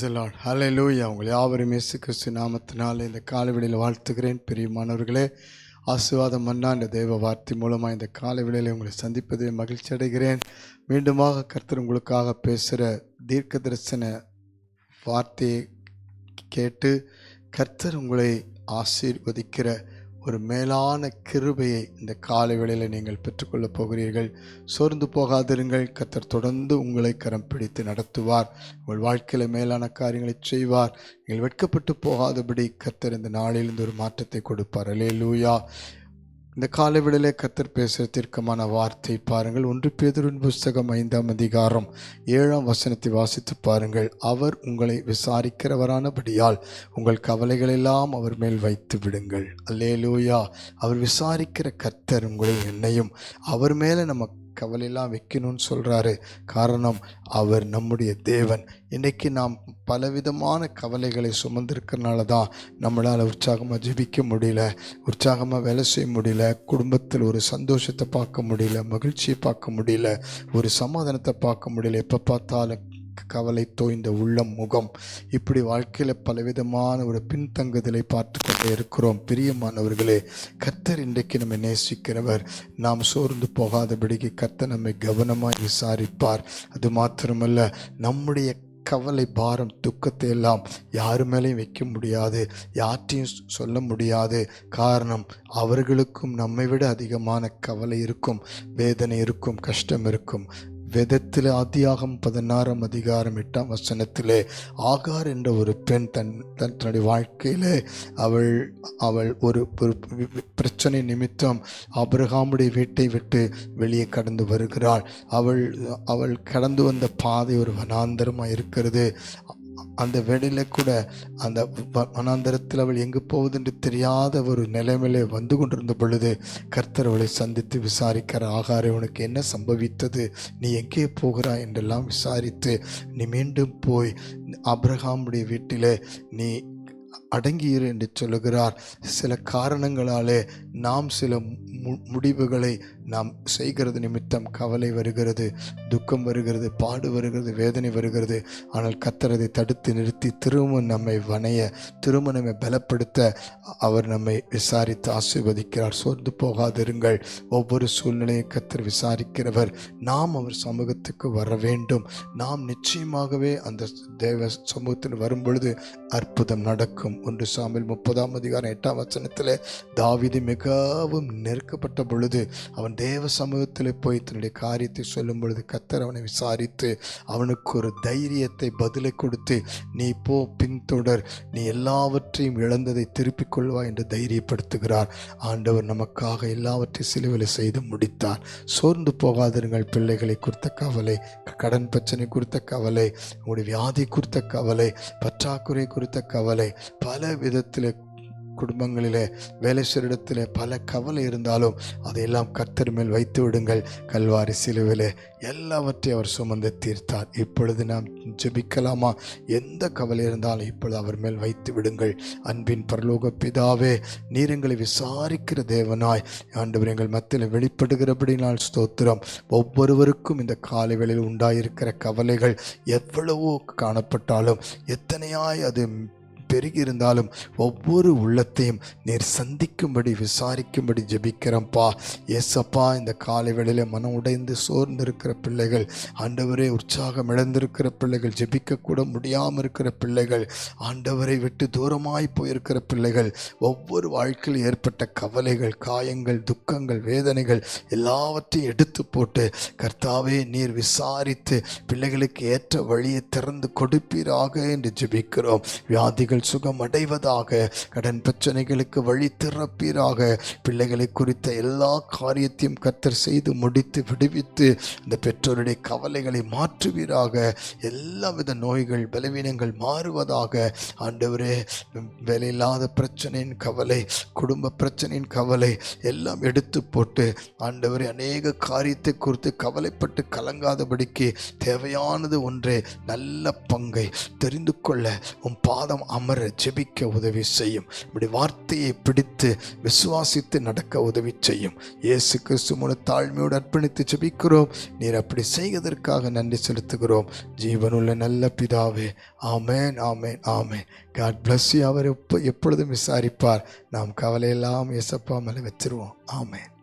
ஹalleluya உங்கள் யாவரும் இயேசு கிறிஸ்து நாமத்தினால் இந்த காலவெளியில் வாழ்த்துகிறேன். பிரியமானவர்களே ஆசீர்வாதம் மன்னா இந்த தேவ வார்த்தை மூலமாக இந்த காலவெளியில் உங்களை சந்திப்பதை மகிழ்ச்சி அடைகிறேன். மீண்டுமாக கர்த்தர் உங்களுக்காக பேசுகிற தீர்க்க தரிசன வார்த்தையை கேட்டு கர்த்தர் உங்களை ஆசீர்வதிக்கிற ஒரு மேலான கிருபையை இந்த காலை வேளையில் நீங்கள் பெற்றுக்கொள்ளப் போகிறீர்கள். சோர்ந்து போகாதிருங்கள். கத்தர் தொடர்ந்து உங்களை கரம் பிடித்து நடத்துவார். உங்கள் வாழ்க்கையில் மேலான காரியங்களை செய்வார். நீங்கள் வெட்கப்பட்டு போகாதபடி கத்தர் இந்த நாளிலிருந்து ஒரு மாற்றத்தை கொடுப்பார். அலே லூயா இந்த காலை வேளையிலே கத்தர் பேசுகிற தீர்க்கமான வார்த்தை பாருங்கள். ஒன்று பேதுருவின் புஸ்தகம் ஐந்தாம் அதிகாரம் ஏழாம் வசனத்தை வாசித்து பாருங்கள். அவர் உங்களை விசாரிக்கிறவரானபடியால் உங்கள் கவலைகளெல்லாம் அவர் மேல் வைத்து விடுங்கள். அல்லேலூயா. அவர் விசாரிக்கிற கர்த்தர் உங்களை என்னையும் அவர் மேலே நம்ம கவலையெல்லாம் வைக்கணும்னு சொல்கிறாரு காரணம் அவர் நம்முடைய தேவன். இன்றைக்கி நாம் பலவிதமான கவலைகளை சுமந்திருக்கிறனால தான் நம்மளால் உற்சாகமாக ஜெபிக்க முடியல உற்சாகமாக வேலை செய்ய முடியல குடும்பத்தில் ஒரு சந்தோஷத்தை பார்க்க முடியல மகிழ்ச்சியை பார்க்க முடியல ஒரு சமாதானத்தை பார்க்க முடியல. எப்போ பார்த்தாலும் கவலை தோய்ந்த உள்ளம் முகம். இப்படி வாழ்க்கையில் பலவிதமான ஒரு பின்தங்குதலை பார்த்து கொண்டே இருக்கிறோம். பிரியமானவர்களே கர்த்தர் இன்றைக்கு நம்மை நேசிக்கிறவர். நாம் சோர்ந்து போகாதபடிக்கு கர்த்தர் நம்மை கவனமாக விசாரிப்பார். அது மாத்திரமல்ல நம்முடைய கவலை பாரம் துக்கத்தை எல்லாம் யாரு மேலேயும் வைக்க முடியாது. யார்ட்டையும் சொல்ல முடியாது. காரணம் அவர்களுக்கும் நம்மை விட அதிகமான கவலை இருக்கும். வேதனை இருக்கும் கஷ்டம் இருக்கும். வேதத்தில் அத்தியாகம் பதினாறாம் அதிகாரம் எட்டாம் வசனத்திலே ஆகார் என்ற ஒரு பெண் தன் தன் தன்னுடைய வாழ்க்கையிலே அவள் அவள் ஒரு ஒரு பிரச்சனை நிமித்தம் ஆபிரகாமுடைய வீட்டை விட்டு வெளியே கடந்து வருகிறாள். அவள் அவள் கடந்து வந்த பாதை ஒரு வனாந்தரமாக இருக்கிறது. அந்த வேடையில் கூட அந்த வனாந்தரத்தில் அவள் எங்கு போவதென்று தெரியாத ஒரு நிலைமையிலே வந்து கொண்டிருந்த பொழுது கர்த்தர் அவளை சந்தித்து விசாரிக்கிற ஆகாரே உனக்கு என்ன சம்பவித்தது? நீ எங்கே போகிறாய்? என்றெல்லாம் விசாரித்து நீ மீண்டும் போய் அப்ரஹாமுடைய வீட்டிலே நீ அடங்கியிரு என்று சொல்லுகிறார். சில காரணங்களாலே நாம் சில மு முடிவுகளை நாம் செய்கிறது நிமித்தம் கவலை வருகிறது துக்கம் வருகிறது பாடு வருகிறது வேதனை வருகிறது. ஆனால் கத்தரதை தடுத்து நிறுத்தி திரும்ப நம்மை வணைய திரும்ப நம்மை பலப்படுத்த அவர் நம்மை விசாரித்து ஆசீர்வதிக்கிறார். சோர்ந்து போகாதிருங்கள். ஒவ்வொரு சூழ்நிலையும் கத்தர் விசாரிக்கிறவர். நாம் அவர் சமூகத்துக்கு வர வேண்டும். நாம் நிச்சயமாகவே அந்த தேவ சமூகத்தில் வரும்பொழுது அற்புதம் நடக்கும். ஒன்று சாமில் முப்பதாம் அதிகாரம் எட்டாம் வசனத்தில் தாவிது மிகவும் நெருக்கப்பட்ட பொழுது அவன் தேவ சமூகத்தில் போய் தன்னுடைய காரியத்தை சொல்லும் பொழுது கத்தர் அவனை விசாரித்து அவனுக்கு ஒரு தைரியத்தை பதிலை கொடுத்து நீ போ பின்தொடர். நீ எல்லாவற்றையும் இழந்ததை திருப்பிக் கொள்வா என்று தைரியப்படுத்துகிறார். ஆண்டவர் நமக்காக எல்லாவற்றையும் சிலுவலை செய்து முடித்தார். சோர்ந்து போகாதிருங்கள் பிள்ளைகளை குறித்த கவலை. கடன் பிரச்சனை குறித்த கவலை. உங்களுடைய வியாதி குறித்த கவலை. பற்றாக்குறை குறித்த கவலை. பல விதத்தில் குடும்பங்களிலே வேலை இடத்துல பல கவலை இருந்தாலும் அதையெல்லாம் கர்த்தர் மேல் வைத்து விடுங்கள். கல்வாரி சிலுவிலே எல்லாவற்றையும் அவர் சுமந்து தீர்த்தார். இப்பொழுது நாம் ஜெபிக்கலாமா? எந்த கவலை இருந்தாலும் இப்பொழுது அவர் மேல் வைத்து விடுங்கள். அன்பின் பரலோக பிதாவே நீர் எங்களை விசாரிக்கிற தேவனாய். ஆண்டவர் எங்கள் மத்தியில் வெளிப்படுகிறபடி நாள் ஸ்தோத்திரம். ஒவ்வொருவருக்கும் இந்த காலை வேளையில் உண்டாயிருக்கிற கவலைகள் எவ்வளவோ காணப்பட்டாலும் எத்தனையாய் அது பெருகி இருந்தாலும் ஒவ்வொரு உள்ளத்தையும் நீர் சந்திக்கும்படி விசாரிக்கும்படி ஜெபிக்கிறோம்ப்பா ஏசப்பா இந்த காலை வேளையில் மனம் உடைந்து சோர்ந்து இருக்கிற பிள்ளைகள் ஆண்டவரே உற்சாகம் இழந்திருக்கிற பிள்ளைகள் ஜெபிக்கக்கூட முடியாமல் இருக்கிற பிள்ளைகள் ஆண்டவரை விட்டு தூரமாய் போயிருக்கிற பிள்ளைகள் ஒவ்வொரு வாழ்க்கையில் ஏற்பட்ட கவலைகள் காயங்கள் துக்கங்கள் வேதனைகள் எல்லாவற்றையும் எடுத்து போட்டு கர்த்தாவே நீர் விசாரித்து பிள்ளைகளுக்கு ஏற்ற வழியை திறந்து கொடுப்பீராக என்று ஜெபிக்கிறோம். வியாதிகள் பிள்ளைகள் சுகம் அடைவதாக கடன் பிரச்சனைகளுக்கு வழி திறப்பீராக. பிள்ளைகளை குறித்த எல்லா காரியத்தையும் கத்தர் செய்து முடித்து விடுவித்து இந்த பெற்றோருடைய கவலைகளை மாற்றுவீராக. எல்லாவித நோய்கள் பலவீனங்கள் மாறுவதாக. ஆண்டவரே வேலையில்லாத பிரச்சனையின் கவலை குடும்ப பிரச்சனையின் கவலை எல்லாம் எடுத்து போட்டு ஆண்டவரே அநேக காரியத்தை குறித்து கவலைப்பட்டு கலங்காதபடிக்கு தேவையானது ஒன்றே நல்ல பங்கை தெரிந்து கொள்ள. உன் பாதம் அம அமர ஜெபிக்க உதவி செய்யும். இப்படி வார்த்தையை பிடித்து விசுவாசித்து நடக்க உதவி செய்யும். இயேசு கிறிஸ்து மூலம் தாழ்மையோடு அர்ப்பணித்து ஜெபிக்கிறோம். நீர் அப்படி செய்வதற்காக நன்றி செலுத்துகிறோம். ஜீவனுள்ள நல்ல பிதாவே ஆமேன் ஆமேன் ஆமேன். காட் பிளஸ் அவர் எப்போ எப்பொழுதும் விசாரிப்பார். நாம் கவலையெல்லாம் எசப்பா மேலே வச்சிருவோம். ஆமேன்.